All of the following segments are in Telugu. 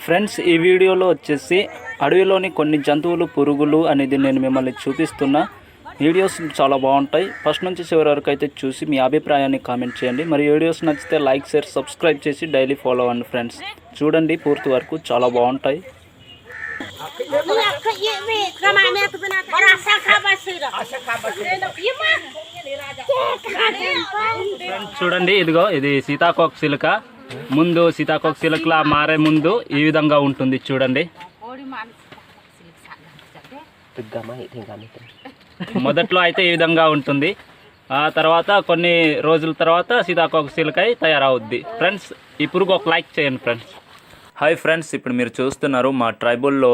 ఫ్రెండ్స్ ఈ వీడియోలో వచ్చేసి అడవిలోని కొన్ని జంతువులు పురుగులు అనేది నేను మిమ్మల్ని చూపిస్తున్నా వీడియోస్ చాలా బాగుంటాయి ఫస్ట్ నుంచి చివరి వరకు అయితే చూసి మీ అభిప్రాయాన్ని కామెంట్ చేయండి మరి వీడియోస్ నచ్చితే లైక్ షేర్ సబ్స్క్రైబ్ చేసి డైలీ ఫాలో అవ్వండి ఫ్రెండ్స్ చూడండి పూర్తి వరకు చాలా బాగుంటాయి ఫ్రెండ్స్ చూడండి ఇదిగో ఇది సీతాకోక చిలుక ముందు సీతాకోక సిలకలా మారే ముందు ఈ విధంగా ఉంటుంది చూడండి. మొదట్లో అయితే ఈ విధంగా ఉంటుంది. ఆ తర్వాత కొన్ని రోజుల తర్వాత సీతాకోక చిలుకై తయారవుద్ది. ఫ్రెండ్స్ ఈ పురుగు ఒక లైక్ చేయండి ఫ్రెండ్స్ హాయ్ ఫ్రెండ్స్ ఇప్పుడు మీరు చూస్తున్నారు మా ట్రైబుల్లో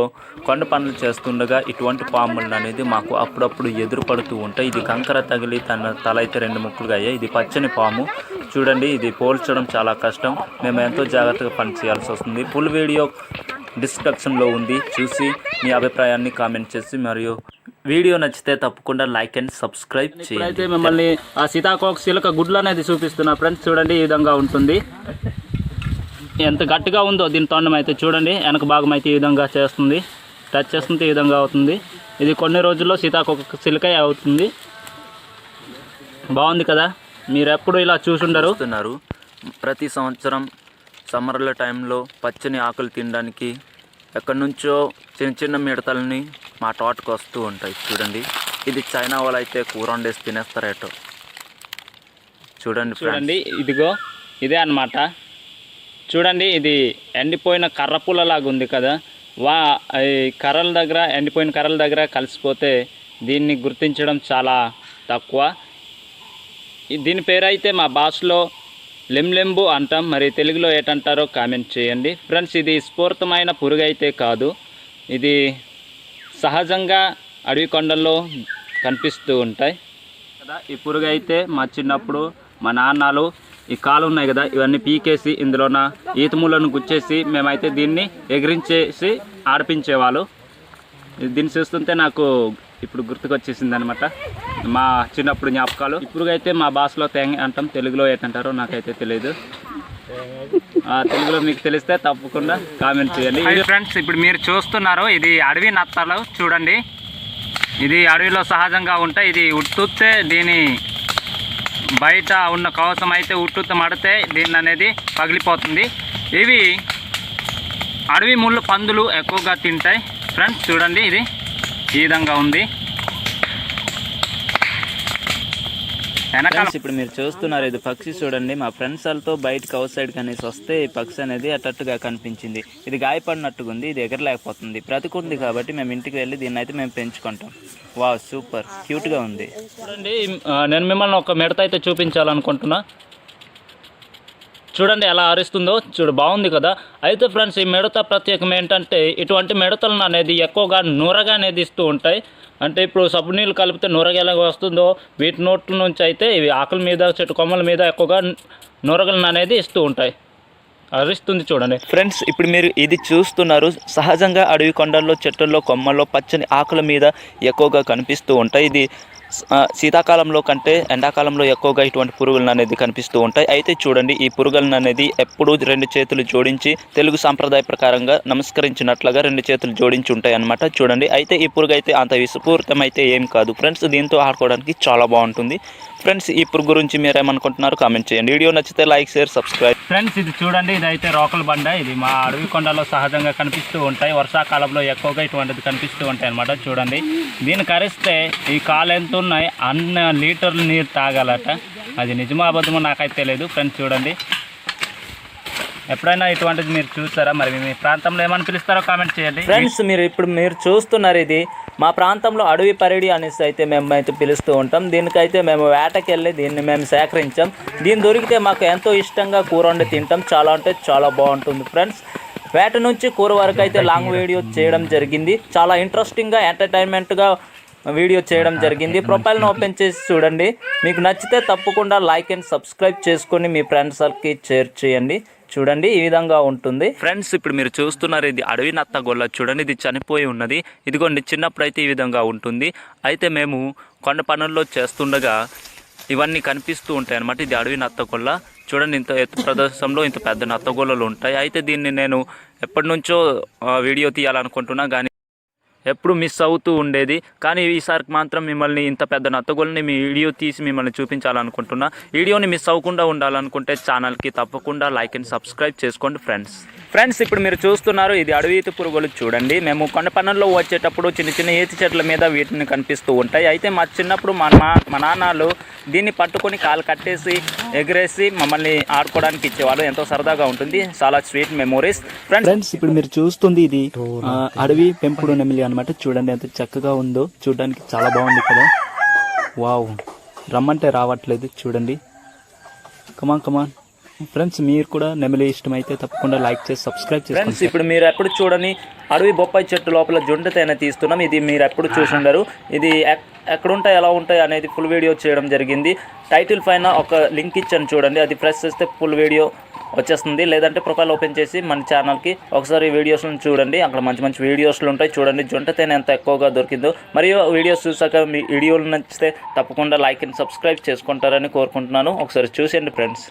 కొండ పనులు చేస్తుండగా ఇటువంటి పాములు అనేది మాకు అప్పుడప్పుడు ఎదురు పడుతూ ఉంటాయి. ఇది కంకర తగిలి తన తల అయితే రెండు ముక్కలుగా అయ్యాయి. ఇది పచ్చని పాము. చూడండి ఇది పోల్చడం చాలా కష్టం. మేము ఎంతో జాగ్రత్తగా పని చేయాల్సి వస్తుంది. ఫుల్ వీడియో డిస్క్రిప్షన్లో ఉంది. చూసి మీ అభిప్రాయాన్ని కామెంట్ చేసి మరియు వీడియో నచ్చితే తప్పకుండా లైక్ అండ్ సబ్స్క్రైబ్ చేయండి. అయితే మిమ్మల్ని ఆ సీతాకోక శిలక గుడ్లు అనేది చూపిస్తున్నా ఫ్రెండ్స్. చూడండి ఈ విధంగా ఉంటుంది. ఎంత గట్టిగా ఉందో దీని తొండం అయితే చూడండి. వెనక భాగం అయితే ఈ విధంగా చేస్తుంది. టచ్ చేస్తుంటే ఈ విధంగా అవుతుంది. ఇది కొన్ని రోజుల్లో సీతాకోక చిలుక అవుతుంది. బాగుంది కదా? మీరు ఎప్పుడు ఇలా చూసుండరు. చూస్తున్నారు. ప్రతి సంవత్సరం సమ్మర్ల టైంలో పచ్చని ఆకులు తినడానికి ఎక్కడి నుంచో చిన్న చిన్న మిడతలని మా తోటకు వస్తూ ఉంటాయి. చూడండి. ఇది చైనా వాళ్ళు అయితే కూర వండేసి తినేస్తారేటో. చూడండి చూడండి. ఇదిగో ఇదే అన్నమాట. చూడండి ఇది ఎండిపోయిన కర్ర పుల్లలాగా ఉంది కదా. వా ఈ కర్రల దగ్గర ఎండిపోయిన కర్రల దగ్గర కలిసిపోతే దీన్ని గుర్తించడం చాలా తక్కువ. దీని పేరు అయితే మా భాషలో లెంలెంబు అంటాం. మరి తెలుగులో ఏటంటారో కామెంట్ చేయండి. ఫ్రెండ్స్ ఇది స్ఫూర్తమైన పురుగు అయితే కాదు. ఇది సహజంగా అడవి కొండల్లో కనిపిస్తూ ఉంటాయి. కదా ఈ పురుగు అయితే మా చిన్నప్పుడు మా నాన్నలు ఈ కాలు ఉన్నాయి కదా ఇవన్నీ పీకేసి ఇందులోన ఈతములను గుచ్చేసి మేమైతే దీన్ని ఎగిరించేసి ఆడిపించేవాళ్ళు. దీన్ని చూస్తుంటే నాకు ఇప్పుడు గుర్తుకొచ్చేసింది అనమాట మా చిన్నప్పుడు జ్ఞాపకాలు. ఇప్పుడు అయితే మా భాషలో తేంగ అంటాం తెలుగులో ఏంటంటారో నాకైతే తెలియదు ఆ, తెలుగులో మీకు తెలిస్తే తప్పకుండా కామెంట్ చేయండి. ఫ్రెండ్స్ ఇప్పుడు మీరు చూస్తున్నారు ఇది అడవి నత్తలు. చూడండి. ఇది అడవిలో సహజంగా ఉంటాయి. ఇది ఉట్టుతే దీని బయట ఉన్న కవసం అయితే ఉట్టుత మడితే దీన్ని అనేది పగిలిపోతుంది. ఇవి అడవి ముళ్ళు పందులు ఎక్కువగా తింటాయి. ఫ్రెండ్స్ చూడండి ఇది ఈ విధంగా ఉంది. వెనకాల ఇప్పుడు మీరు చూస్తున్నారు ఇది పక్షి చూడండి. మా ఫ్రెండ్స్ వాళ్ళతో బయటకు అవుట్ సైడ్ కనేసి వస్తే ఈ పక్షి అనేది అట్టట్టుగా కనిపించింది. ఇది గాయపడినట్టుగా ఉంది ఇది ఎగరలేకపోతుంది. బ్రతికుంది కాబట్టి మేము ఇంటికి వెళ్ళి దీన్ని అయితే మేము పెంచుకుంటాం. వా సూపర్. క్యూట్గా ఉంది. చూడండి నేను మిమ్మల్ని ఒక మిడత అయితే చూపించాలనుకుంటున్నా. చూడండి ఎలా అరుస్తుందో. చూడు బాగుంది కదా. అయితే ఫ్రెండ్స్ ఈ మిడత ప్రత్యేకం ఏంటంటే ఇటువంటి మిడతలను అనేది ఎక్కువగా నూరగా అనేది ఇస్తూ ఉంటాయి. అంటే ఇప్పుడు సబ్బు నీళ్ళు కలిపితే నూరగా ఎలా వస్తుందో వీటి నోట్ల నుంచి అయితే ఇవి ఆకుల మీద చెట్టు కొమ్మల మీద ఎక్కువగా నూరగలను అనేది ఇస్తూ ఉంటాయి. అరిస్తుంది చూడండి. ఫ్రెండ్స్ ఇప్పుడు మీరు ఇది చూస్తున్నారు. సహజంగా అడవి కొండల్లో చెట్టుల్లో కొమ్మల్లో పచ్చని ఆకుల మీద ఎక్కువగా కనిపిస్తూ ఉంటాయి. ఇది శీతాకాలంలో కంటే ఎండాకాలంలో ఎక్కువగా ఇటువంటి పురుగులను అనేది కనిపిస్తూ ఉంటాయి. అయితే చూడండి ఈ పురుగులను అనేది ఎప్పుడూ రెండు చేతులు జోడించి తెలుగు సాంప్రదాయ ప్రకారంగా నమస్కరించినట్లుగా రెండు చేతులు జోడించి ఉంటాయి అనమాట చూడండి అయితే ఈ పురుగు అయితే అంత విషపూరితం అయితే ఏం కాదు. ఫ్రెండ్స్ దీంతో ఆడుకోవడానికి చాలా బాగుంటుంది. ఫ్రెండ్స్ ఈ పురుగు గురించి మీరు ఏమనుకుంటున్నారు కామెంట్ చేయండి. వీడియో నచ్చితే లైక్ షేర్ సబ్స్క్రైబ్. ఫ్రెండ్స్ ఇది చూడండి ఇది అయితే రోకల బండ. ఇది మా అడవి కొండలో సహజంగా కనిపిస్తూ ఉంటాయి. వర్షాకాలంలో ఎక్కువగా ఇటువంటిది కనిపిస్తూ ఉంటాయి అనమాట చూడండి దీన్ని కరిస్తే ఈ కాలు ఉన్నాయి అన్న లీటర్లు నీరు తాగాలట. అది నిజమో అబద్ధమో నాకైతే తెలియదు ఫ్రెండ్స్ చూడండి. ఎప్పుడైనా ఇటువంటిది మీరు చూస్తారా? మరి మీ ప్రాంతంలో ఏమని పిలుస్తారో కామెంట్ చేయండి. ఫ్రెండ్స్ మీరు ఇప్పుడు మీరు చూస్తున్నారు ఇది. మా ప్రాంతంలో అడవి పరిడి అనేసి అయితే మేము అయితే పిలుస్తూ ఉంటాం. దీనికైతే మేము వేటకి వెళ్ళి దీన్ని మేము సేకరించాం. దీన్ని దొరికితే మాకు ఎంతో ఇష్టంగా కూర వండి తింటాం. చాలా అంటే చాలా బాగుంటుంది ఫ్రెండ్స్. వేట నుంచి కూర వరకు అయితే లాంగ్ వీడియో చేయడం జరిగింది. చాలా ఇంట్రెస్టింగ్గా ఎంటర్టైన్మెంట్గా వీడియో చేయడం జరిగింది. ప్రొఫైల్ను ఓపెన్ చేసి చూడండి. మీకు నచ్చితే తప్పకుండా లైక్ అండ్ సబ్స్క్రైబ్ చేసుకొని మీ ఫ్రెండ్స్కి షేర్ చేయండి. చూడండి ఈ విధంగా ఉంటుంది. ఫ్రెండ్స్ ఇప్పుడు మీరు చూస్తున్నారు ఇది అడవి నత్త గొల్ల. చూడండి ఇది చనిపోయి ఉన్నది. ఇదిగోండి చిన్నప్పుడు అయితే ఈ విధంగా ఉంటుంది. అయితే మేము కొండ పనుల్లో చేస్తుండగా ఇవన్నీ కనిపిస్తూ ఉంటాయి అన్నమాట. ఇది అడవి నత్తగొల్ల చూడండి ఇంత ఎత్తు ప్రదేశంలో ఇంత పెద్ద నత్తగొల్లలు ఉంటాయి. అయితే దీన్ని నేను ఎప్పటి నుంచో వీడియో తీయాలనుకుంటున్నా కానీ ఎప్పుడు మిస్ అవుతూ ఉండేది. కానీ ఈసారి మాత్రం మిమ్మల్ని ఇంత పెద్ద నత్తగోల్ని మీ వీడియో తీసి మిమ్మల్ని చూపించాలనుకుంటున్నా. వీడియోని మిస్ అవ్వకుండా ఉండాలనుకుంటే ఛానల్కి తప్పకుండా లైక్ అండ్ సబ్స్క్రైబ్ చేసుకోండి ఫ్రెండ్స్. ఫ్రెండ్స్ ఇప్పుడు మీరు చూస్తున్నారు ఇది అడవి ఈత పురుగులు చూడండి. మేము కొండ పనుల్లో వచ్చేటప్పుడు చిన్న చిన్న ఈత చెట్ల మీద వీటిని కనిపిస్తూ ఉంటాయి. అయితే మా చిన్నప్పుడు మా మా మా నాన్నలు దీన్ని పట్టుకొని కాలు కట్టేసి ఎగిరేసి మమ్మల్ని ఆడుకోవడానికి ఇచ్చేవాళ్ళు. ఎంతో సరదాగా ఉంటుంది. చాలా స్వీట్ మెమోరీస్. ఫ్రెండ్స్ ఫ్రెండ్స్ ఇప్పుడు మీరు చూస్తుంది ఇది అడవి పెంపుడు నెమిలి అనమాట చూడండి ఎంత చక్కగా ఉందో. చూడడానికి చాలా బాగుంది కదా. వావ్. రమ్మంటే రావట్లేదు. చూడండి. కమాన్ కమాన్ ఫ్రెండ్స్ మీరు కూడా నెమిలి ఇష్టమైతే తప్పకుండా లైక్ చేసి సబ్స్క్రైబ్ ఫ్రెండ్స్ చేసుకోండి. ఇప్పుడు మీరు ఎప్పుడు చూడని అడవి బొప్పాయి చెట్టు లోపల జొండ తేనె తీస్తున్నాం. ఇది మీరు ఎప్పుడు చూసుండరు ఇది ఎక్- ఎక్కడ ఉంటాయి ఎలా ఉంటాయి అనేది ఫుల్ వీడియో చేయడం జరిగింది. టైటిల్ పైన ఒక లింక్ ఇచ్చాను చూడండి. అది ప్రెస్ చేస్తే ఫుల్ వీడియో వచ్చేస్తుంది. లేదంటే ప్రొఫైల్ ఓపెన్ చేసి మన ఛానల్కి ఒకసారి వీడియోస్లను చూడండి. అక్కడ మంచి మంచి వీడియోస్లు ఉంటాయి. చూడండి జొంట తేనె ఎంత ఎక్కువగా దొరికిందో. మరియు వీడియోస్ చూసాక మీ వీడియోలు నచ్చితే తప్పకుండా లైక్ అండ్ సబ్స్క్రైబ్ చేసుకుంటారని కోరుకుంటున్నాను. ఒకసారి చూసేయండి ఫ్రెండ్స్